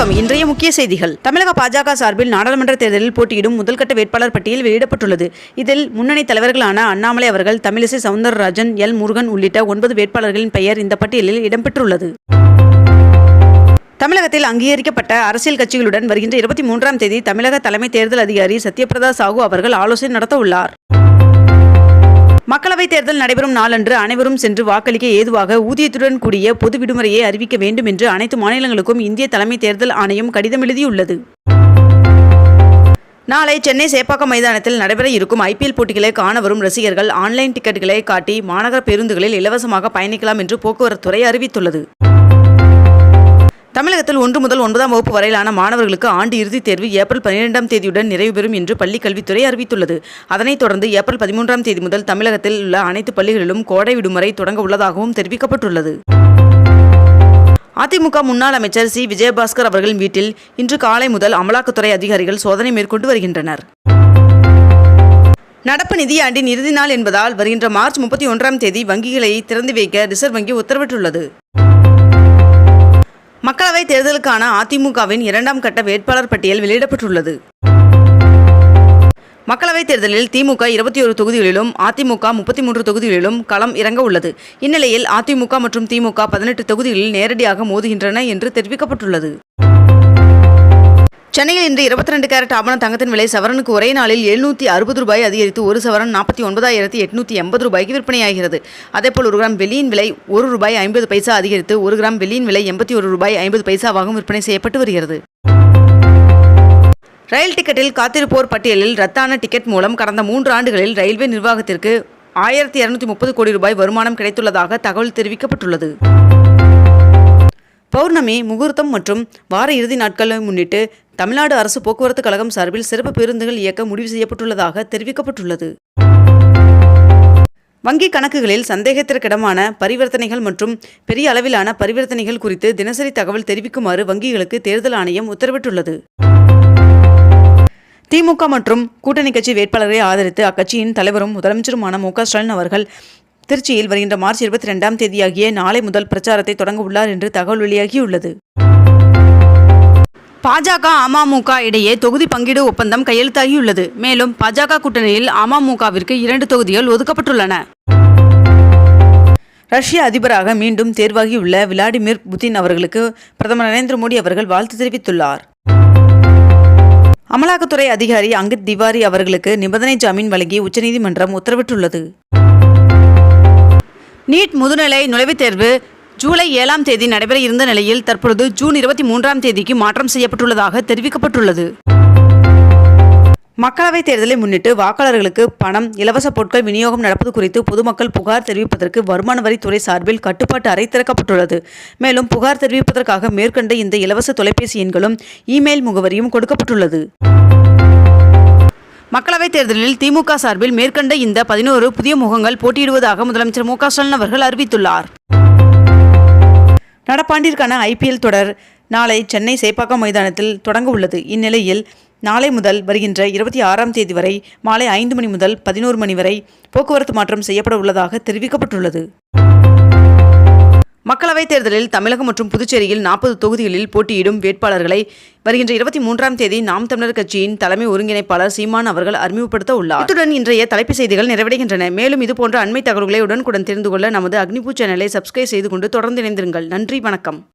வணக்கம். இன்றைய முக்கிய செய்திகள். தமிழக பாஜக சார்பில் நாடாளுமன்ற தேர்தலில் போட்டியிடும் முதல்கட்ட வேட்பாளர் பட்டியல் வெளியிடப்பட்டுள்ளது. இதில் முன்னணி தலைவர்களான அண்ணாமலை அவர்கள் தமிழிசை சவுந்தரராஜன் எல். முருகன் உள்ளிட்ட ஒன்பது வேட்பாளர்களின் பெயர் இந்த பட்டியலில் இடம்பெற்றுள்ளது. தமிழகத்தில் அங்கீகரிக்கப்பட்ட அரசியல் கட்சிகளுடன் வருகின்ற இருபத்தி மூன்றாம் தேதி தமிழக தலைமை தேர்தல் அதிகாரி சத்யபிரதா சாஹூ அவர்கள் ஆலோசனை நடத்த உள்ளார் மக்களவைத் தேர்தல் நடைபெறும் நாளன்று அனைவரும் சென்று வாக்களிக்க ஏதுவாக ஊதியத்துடன் கூடிய பொது விடுமுறையை அறிவிக்க வேண்டும் என்று அனைத்து மாநிலங்களுக்கும் இந்திய தலைமை தேர்தல் ஆணையம் கடிதம் எழுதியுள்ளது. நாளை சென்னை சேப்பாக்கம் மைதானத்தில் நடைபெற இருக்கும் ஐபிஎல் போட்டிகளை காண வரும் ரசிகர்கள் ஆன்லைன் டிக்கெட்டுகளை காட்டி மாநகர பேருந்துகளில் இலவசமாக பயணிக்கலாம் என்று போக்குவரத்துறை அறிவித்துள்ளது. தமிழகத்தில் ஒன்று முதல் ஒன்பதாம் வகுப்பு வரையிலான மாணவர்களுக்கு ஆண்டு இறுதித் தேர்வு ஏப்ரல் பன்னிரெண்டாம் தேதியுடன் நிறைவு பெறும் என்று பள்ளிக் கல்வித்துறை அறிவித்துள்ளது. அதனைத் தொடர்ந்து ஏப்ரல் பதிமூன்றாம் தேதி முதல் தமிழகத்தில் உள்ள அனைத்து பள்ளிகளிலும் கோடை விடுமுறை தொடங்க உள்ளதாகவும் தெரிவிக்கப்பட்டுள்ளது. அதிமுக முன்னாள் அமைச்சர் சி. விஜயபாஸ்கர் அவர்களின் வீட்டில் இன்று காலை முதல் அமலாக்கத்துறை அதிகாரிகள் சோதனை மேற்கொண்டு வருகின்றனர். நடப்பு நிதியாண்டின் இறுதி நாள் என்பதால் வருகின்ற மார்ச் முப்பத்தி ஒன்றாம் தேதி வங்கிகளை திறந்து வைக்க ரிசர்வ் வங்கி உத்தரவிட்டுள்ளது. மக்களவைத் தேர்தலுக்கான அதிமுகவின் இரண்டாம் கட்ட வேட்பாளர் பட்டியல் வெளியிடப்பட்டுள்ளது. மக்களவைத் தேர்தலில் திமுக இருபத்தி ஒரு தொகுதிகளிலும் அதிமுக முப்பத்தி மூன்று தொகுதிகளிலும் களம் இறங்க உள்ளது. இந்நிலையில் அதிமுக மற்றும் திமுக பதினெட்டு தொகுதிகளில் நேரடியாக மோதுகின்றன என்று தெரிவிக்கப்பட்டுள்ளது. சென்னையில் இன்று இருபத்தி ரெண்டு கேரட் ஆபண தங்கத்தின் விலை சவரனுக்கு ஒரே நாளில் எழுநூற்றி அறுபது ரூபாய் அதிகரித்து ஒரு சவரன் நாற்பத்தி ஒன்பதாயிரத்தி எட்நூற்றி எண்பது ரூபாய்க்கு விற்பனையாகிறது. அதேபோல் ஒரு கிராம் வெள்ளியின் விலை ஒரு ரூபாய் ஐம்பது பைசா அதிகரித்து ஒரு கிராம் வெள்ளியின் விலை எண்பத்தி ஒரு ரூபாய் ஐம்பது பைசாவாகவும் விற்பனை செய்யப்பட்டு வருகிறது. ரயில் டிக்கெட்டில் காத்திருப்போர் பட்டியலில் ரத்தான டிக்கெட் மூலம் கடந்த மூன்று ஆண்டுகளில் ரயில்வே நிர்வாகத்திற்கு ஆயிரத்தி இரநூத்தி முப்பது கோடி ரூபாய் வருமானம் கிடைத்துள்ளதாக தகவல் தெரிவிக்கப்பட்டுள்ளது. பௌர்ணமி முகூர்த்தம் மற்றும் வார இறுதி நாட்களை முன்னிட்டு தமிழ்நாடு அரசு போக்குவரத்து கழகம் சார்பில் சிறப்பு பேருந்துகள் இயக்க முடிவு செய்யப்பட்டுள்ளதாக தெரிவிக்கப்பட்டுள்ளது. வங்கி கணக்குகளில் சந்தேகத்திற்கிடமான பரிவர்த்தனைகள் மற்றும் பெரிய அளவிலான பரிவர்த்தனைகள் குறித்து தினசரி தகவல் தெரிவிக்குமாறு வங்கிகளுக்கு தேர்தல் ஆணையம் உத்தரவிட்டுள்ளது. திமுக மற்றும் கூட்டணி கட்சி வேட்பாளரை ஆதரித்து அக்கட்சியின் தலைவரும் முதலமைச்சருமான மு க ஸ்டாலின் அவர்கள் திருச்சியில் வருகின்ற மார்ச் இருபத்தி ரெண்டாம் தேதியாகிய நாளை முதல் பிரச்சாரத்தை தொடங்க உள்ளார் என்று தகவல் வெளியாகியுள்ளது. பாஜக அமமுக இடையே தொகுதி பங்கீடு ஒப்பந்தம் கையெழுத்தாகியுள்ளது. மேலும் பாஜக கூட்டணியில் அமமுகவிற்கு இரண்டு தொகுதிகள் ஒதுக்கப்பட்டுள்ளன. ரஷ்ய அதிபராக மீண்டும் தேர்வாகியுள்ள விளாடிமிர் புதின் அவர்களுக்கு பிரதமர் நரேந்திர மோடி அவர்கள் வாழ்த்து தெரிவித்துள்ளார். அமலாக்கத்துறை அதிகாரி அங்கித் திவாரி அவர்களுக்கு நிபந்தனை ஜாமீன் வழங்கி உச்சநீதிமன்றம் உத்தரவிட்டுள்ளது. நீட் முதுநிலை நுழைவுத் தேர்வு ஜூலை ஏழாம் தேதி நடைபெற இருந்த நிலையில் தற்பொழுது ஜூன் இருபத்தி மூன்றாம் தேதிக்கு மாற்றம் செய்யப்பட்டுள்ளதாக தெரிவிக்கப்பட்டுள்ளது. மக்களவைத் தேர்தலை முன்னிட்டு வாக்காளர்களுக்கு பணம் இலவச பொருட்கள் விநியோகம் நடப்பது குறித்து பொதுமக்கள் புகார் தெரிவிப்பதற்கு வருமான வரித்துறை சார்பில் கட்டுப்பாட்டு அறை திறக்கப்பட்டுள்ளது. மேலும் புகார் தெரிவிப்பதற்காக மேற்கண்ட இந்த இலவச தொலைபேசி எண்களும் இமெயில் முகவரியும் கொடுக்கப்பட்டுள்ளது. மக்களவைத் தேர்தலில் திமுக சார்பில் மேற்கண்ட இந்த பதினோரு புதிய முகங்கள் போட்டியிடுவதாக முதலமைச்சர் மு க ஸ்டாலின் அவர்கள் அறிவித்துள்ளார். நடப்பாண்டிற்கான ஐபிஎல் தொடர் நாளை சென்னை சேப்பாக்கம் மைதானத்தில் தொடங்க உள்ளது. இந்நிலையில் நாளை முதல் வருகின்ற இருபத்தி ஆறாம் தேதி வரை மாலை ஐந்து மணி முதல் பதினோரு மணி வரை போக்குவரத்து மாற்றம் செய்யப்பட உள்ளதாக தெரிவிக்கப்பட்டுள்ளது. மக்களவைத் தேர்தலில் தமிழகம் மற்றும் புதுச்சேரியில் நாற்பது தொகுதிகளில் போட்டியிடும் வேட்பாளர்களை வருகின்ற இருபத்தி மூன்றாம் தேதி நாம் தமிழர் கட்சியின் தலைமை ஒருங்கிணைப்பாளர் சீமான் அவர்கள் அறிமுகப்படுத்த உள்ளார். இத்துடன் இன்றைய தலைப்புச் செய்திகள் நிறைவடைகின்றன. மேலும் இதுபோன்ற அண்மை தகவல்களை உடனுக்குடன் தெரிந்து கொள்ள நமது அக்னிபூ சேனலை சப்ஸ்கிரைப் செய்து கொண்டு தொடர்ந்து இணைந்திருங்கள். நன்றி வணக்கம்.